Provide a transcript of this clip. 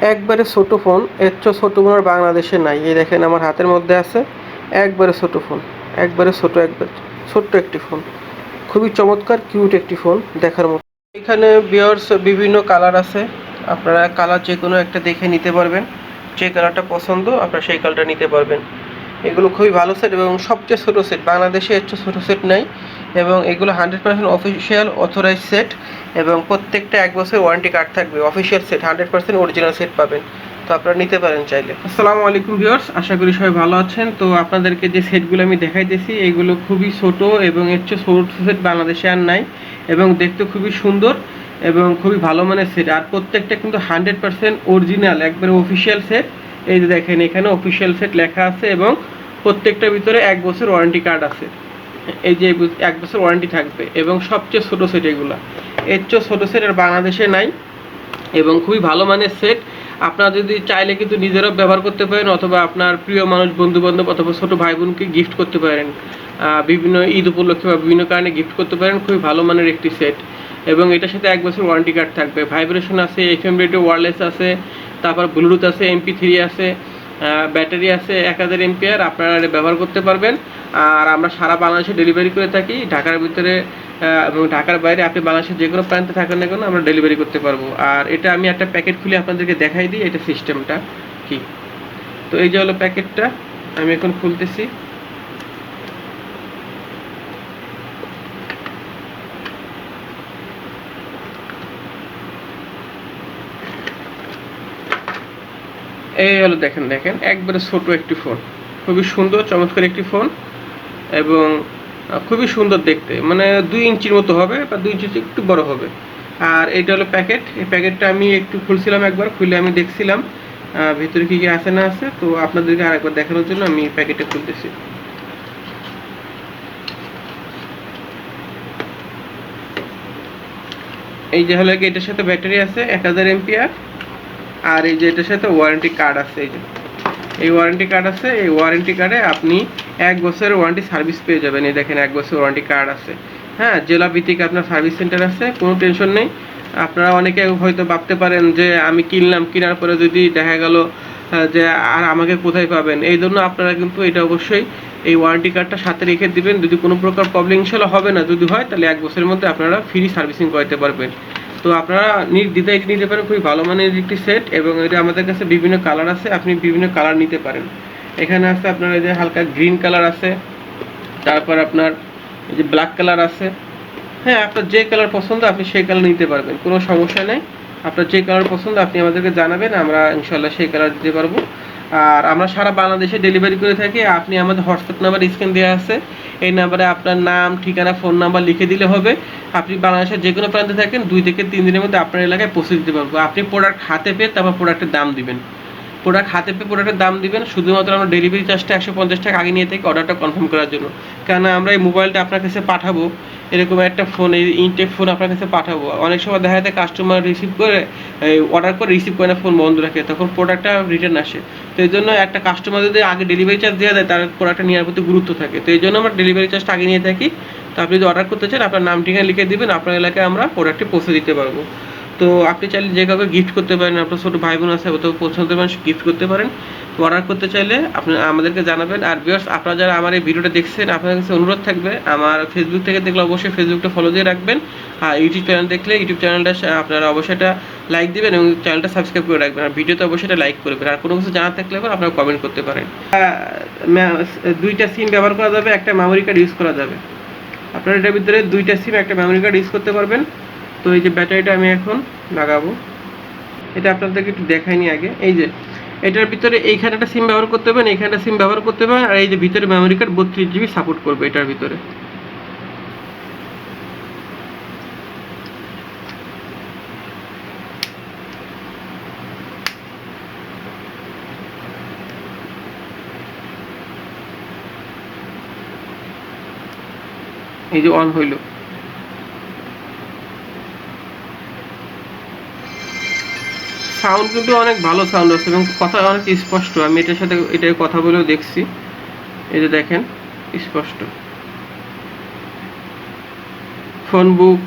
একবারে ছোটো ফোন, এর চেয়ে ছোটো ফোন আর বাংলাদেশে নাই। এই দেখেন আমার হাতের মধ্যে আছে, একবারে ছোটো ফোন, একবারে ছোট, একবার ছোট্ট একটি ফোন। খুবই চমৎকার, কিউট একটি ফোন দেখার মতো। এখানে বিয়ার্স বিভিন্ন কালার আছে, আপনারা কালার যে কোনো একটা দেখে নিতে পারবেন। যে কালারটা পছন্দ, আপনারা সেই কালারটা নিতে পারবেন। এগুলো খুবই ভালো সেট এবং সবচেয়ে ছোটো সেট বাংলাদেশে এর চেয়ে ছোটো সেট নাই। এবং এগুলো hundred percent official authorise set এবং প্রত্যেকটা এক বছর ওয়ারেন্টি কার্ড থাকবে official set, hundred percent original set পাবেন। তো আপনারা নিতে পারেন চাইলে। আসসালামু আলাইকুম ভিউয়ার্স, আশা করি সবাই ভালো আছেন। তো আপনাদেরকে যে সেটগুলো আমি দেখাইতেছি, এগুলো খুবই ছোট এবং এর চেয়ে ছোট সেট বাংলাদেশে আর নাই এবং দেখতে খুবই সুন্দর এবং খুবই ভালো মানের সেট। আর প্রত্যেকটা কিন্তু হান্ড্রেড পার্সেন্ট অরিজিনাল, একবারে অফিসিয়াল সেট। এই যে দেখেন, এখানে অফিসিয়াল সেট লেখা আছে এবং প্রত্যেকটার ভিতরে এক বছর ওয়ারেন্টি কার্ড আছে। এই যে এক বছর ওয়ারেন্টি থাকবে এবং সবচেয়ে ছোটো সেট এগুলো। এর চেয়ে ছোটো সেট আর বাংলাদেশে নাই এবং খুবই ভালো মানের সেট আপনারা যদি চাইলে কিন্তু নিজেরাও ব্যবহার করতে পারেন অথবা আপনার প্রিয় মানুষ বন্ধু বান্ধব অথবা ছোটো ভাই বোনকে গিফট করতে পারেন। বিভিন্ন ঈদ উপলক্ষে বা বিভিন্ন কারণে গিফট করতে পারেন। খুবই ভালো মানের একটি সেট এবং এটার সাথে এক বছর ওয়ারেন্টি কার্ড থাকবে। ভাইব্রেশন আছে এফ এম রেডিও ওয়ারলেস আছে, তারপর ব্লুটুথ আছে এমপি থ্রি আছে। ব্যাটারি আছে এক হাজার এমপিয়ার আপনারা এটা ব্যবহার করতে পারবেন। আর আমরা সারা বাংলাদেশে ডেলিভারি করে থাকি। ঢাকার ভিতরে এবং ঢাকার বাইরে আপনি বাংলাদেশের যে কোনো প্রান্তে থাকেন না কেন, আমরা ডেলিভারি করতে পারব। আর এটা আমি একটা প্যাকেট খুলে আপনাদেরকে দেখাই দিই, এটা সিস্টেমটা কি? তো এই যে হলো প্যাকেটটা আমি এখন খুলতেছি। এই হলো দেখেন দেখেন, একবারে ছোট একটি ফোন। খুবই সুন্দর, চমৎকার একটি ফোন এবং খুবই সুন্দর দেখতে। মানে দুই ইঞ্চির মতো হবে বা দুই ইঞ্চি একটু বড় হবে। আর এটা হলো প্যাকেট। এই প্যাকেটটা আমি একটু খুলছিলাম একবার, খুলে আমি দেখছিলাম ভিতরে কি কি আছে না আছে। তো আপনাদেরকে আরেকবার দেখানোর জন্য আমি প্যাকেটটা খুলতেছি। এই যে হলো এটার সাথে ব্যাটারি আছে, এক হাজার এমপিআর। আর এই যে এটার সাথে ওয়ারেন্টি কার্ড আছে এই যে। এই ওয়ারেন্টি কার্ড আছে, এই ওয়ারেন্টি কার্ডে আপনি এক বছরের ওয়ারেন্টি সার্ভিস পেয়ে যাবেন। এই দেখেন এক বছর ওয়ারেন্টি কার্ড আছে। হ্যাঁ জেলা ভিত্তিক আপনার সার্ভিস সেন্টার আছে, কোনো টেনশন নেই। আপনারা অনেকে হয়তো ভাবতে পারেন যে আমি কিনলাম, কেনার পরে যদি দেখা গেল যে আর আমাকে কোথায় পাবেন? এই জন্য আপনারা কিন্তু এটা অবশ্যই এই ওয়ারেন্টি কার্ডটা সাথে রেখে দিবেন। যদি কোনো প্রকার প্রবলেম ইনশাল্লাহ হবে না, যদি হয়, তাহলে এক বছরের মধ্যে আপনারা ফ্রি সার্ভিসিং করাতে পারবেন। তো আপনারা নির্দ্বিধায় এটি নিতে পারেন, খুবই ভালো মানের একটি সেট এবং এটা আমাদের কাছে বিভিন্ন কালার আছে, আপনি বিভিন্ন কালার নিতে পারেন। এখানে আছে আপনার এই যে হালকা গ্রিন কালার আছে, তারপর আপনার এই যে ব্ল্যাক কালার আছে। হ্যাঁ আপনার যে কালার পছন্দ আপনি সেই কালার নিতে পারবেন, কোনো সমস্যা নেই। আপনার যে কালার পছন্দ আপনি আমাদেরকে জানাবেন, আমরা ইনশাল্লাহ সেই কালার দিতে পারব। আর আমরা সারা বাংলাদেশে ডেলিভারি করে থাকি। আপনি আমাদের হোয়াটসঅ্যাপ নাম্বার স্ক্রিন দেওয়া আছে। এই নাম্বারে আপনার নাম, ঠিকানা ফোন নাম্বার লিখে দিলে হবে। আপনি বাংলাদেশের যে কোনো প্রান্তে থাকেন, দুই থেকে তিন দিনের মধ্যে আপনার এলাকায় পৌঁছে দিতে পারব। আপনি প্রোডাক্ট হাতে পেয়ে তারপর প্রোডাক্টের দাম দিবেন। প্রোডাক্ট হাতে পেয়ে প্রোডাক্টের দাম দিবেন, শুধুমাত্র আমরা ডেলিভারি চার্জটা একশো পঞ্চাশ টাকা আগে নিয়ে থাকি অর্ডারটা কনফার্ম করার জন্য। কেন আমরা এই মোবাইলটা আপনার কাছে পাঠাবো, এরকম একটা ফোন এই ইনটেক ফোন আপনার কাছে পাঠাবো। অনেক সময় দেখা যায় কাস্টমার রিসিভ করে অর্ডার করে রিসিভ করে না ফোন বন্ধ রাখে, তখন প্রোডাক্টটা রিটার্ন আসে। তো এই জন্য একটা কাস্টমার যদি আগে ডেলিভারি চার্জ দেওয়া যায় তার প্রোডাক্টটা নেওয়ার প্রতি গুরুত্ব থাকে। তো এই জন্য আমরা ডেলিভারি চার্জটা আগে নিয়ে থাকি। তো আপনি যদি অর্ডার করতে চান, আপনার নাম ঠিকানা লিখে দিবেন, আপনার এলাকায় আমরা প্রোডাক্টটি পৌঁছে দিতে পারব। তো আপনি চাইলে যে কাউকে গিফট করতে পারেন, আপনার ছোটো ভাই বোন আছে তো পছন্দের মানুষ গিফট করতে পারেন। তো অর্ডার করতে চাইলে আপনি আমাদেরকে জানাবেন। আর বিয়ার্স আপনারা যারা আমার এই ভিডিওটা দেখছেন, আপনাদের কাছে অনুরোধ থাকবে, আমার ফেসবুক থেকে দেখলে অবশ্যই ফেসবুকটা ফলো দিয়ে রাখবেন। আর ইউটিউব চ্যানেল দেখলে ইউটিউব চ্যানেলটা আপনারা অবশ্যই এটা লাইক দিবেন এবং চ্যানেলটা সাবস্ক্রাইব করে রাখবেন। আর ভিডিওতে অবশ্যই এটা লাইক করবেন। আর কোনো কিছু জানার থাকলে আপনারা কমেন্ট করতে পারেন। দুইটা সিম ব্যবহার করা যাবে, একটা মেমোরি কার্ড ইউজ করা যাবে। আপনারা এটার ভিতরে দুইটা সিম একটা মেমোরি কার্ড ইউজ করতে পারবেন। তো এই যে ব্যাটারিটা আমি এখন লাগাবো। এটা আপনাদেরকে একটু দেখাইনি আগে। এই যে, এটার ভিতরে এইখানে একটা সিম ব্যবহার করতে পারেন, এইখানে একটা সিম ব্যবহার করতে পারেন, আর এই যে ভিতরে মেমোরি কার্ড বত্রিশ জিবি সাপোর্ট করবে এটার ভিতরে। এই যে অন হইল। সাউন্ড কিন্তু অনেক ভালো সাউন্ড আছে এবং কথা অনেক স্পষ্ট। আমি এটার সাথে এটার কথা বলেও দেখছি। এই যে দেখেন, স্পষ্ট। ফোন বুক